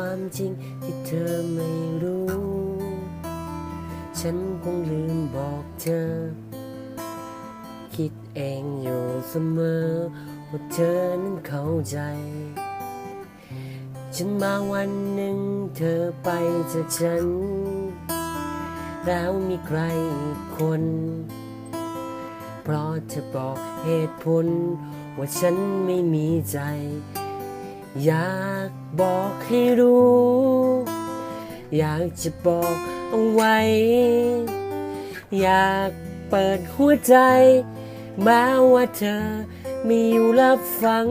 ความจริงที่เธอไม่รู้ ฉันคงลืมบอกเธอ คิดเองอยู่เสมอว่าเธอนั้นเข้าใจ ฉันมาวันหนึ่งเธอไปจากฉัน แล้วมีใครอีกคน เพราะเธอบอกเหตุผลว่าฉันไม่มีใจ อยากบอกให้รู้ อยากจะบอกเอาไว้ อยากเปิดหัวใจ แม้ว่าเธอไม่อยู่รับฟัง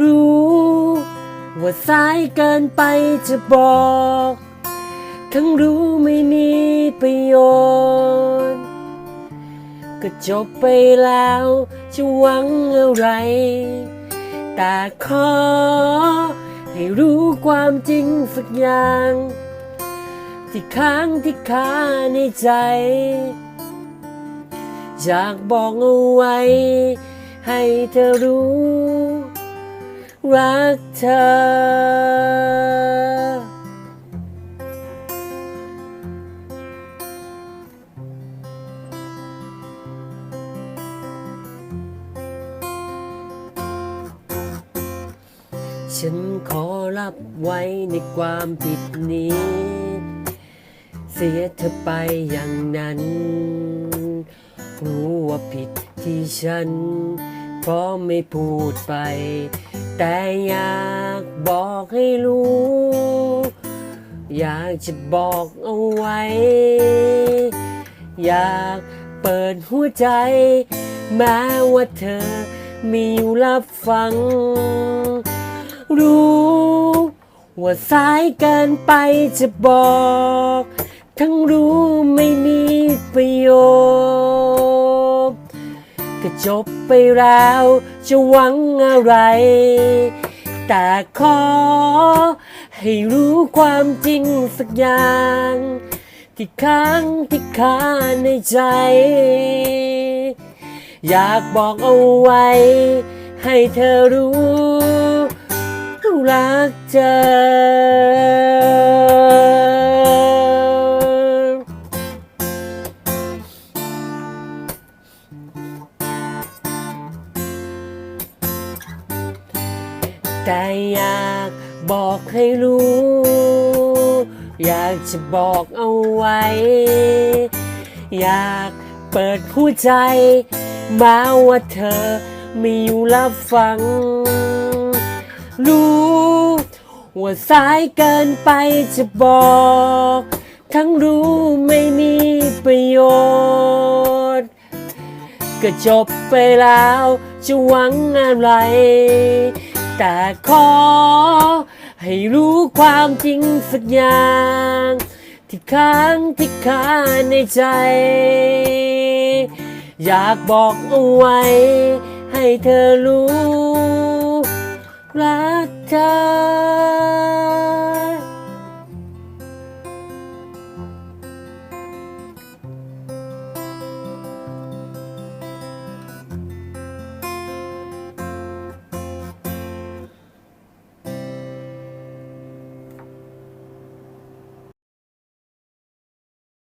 รู้ ว่าสายเกินไปจะบอก ทั้งรู้ไม่มีประโยชน์ ก็จบไปแล้วจะหวังอะไร แต่ขอ ให้รู้ความจริงสักอย่าง ที่ค้างที่คาในใจ อยากบอกเอาไว้ ให้เธอรู้ รักเธอ ฉันขอรับไว้ในความผิดนี้ เสียเธอไปอย่างนั้น รู้ว่าผิดที่ฉัน เพราะไม่พูดไป แต่อยากบอกให้รู้ อยากจะบอกเอาไว้ อยากเปิดหัวใจ แม้ว่าเธอมีอยู่รับฟัง รู้ ว่าสายเกินไปจะบอก ทั้งรู้ไม่มีประโยชน์ก็จบไปแล้วจะหวังอะไร แต่ขอ ให้รู้ความจริงสักอย่างที่ค้างที่คาในใจ อยากบอกเอาไว้ ให้เธอรู้ รักเธอ แต่อยากบอกให้รู้ อยากจะบอกเอาไว้ อยากเปิดหัวใจ มาว่าเธอไม่อยู่รับฟัง รู้ ว่าสายเกินไปจะบอก ทั้งรู้ไม่มีประโยชน์ ก็จบไปแล้วจะหวังอะไร แต่ขอ ให้รู้ความจริงสักอย่าง ที่ค้างที่คาในใจ อยากบอกเอาไว้ ให้เธอรู้ รักเธอ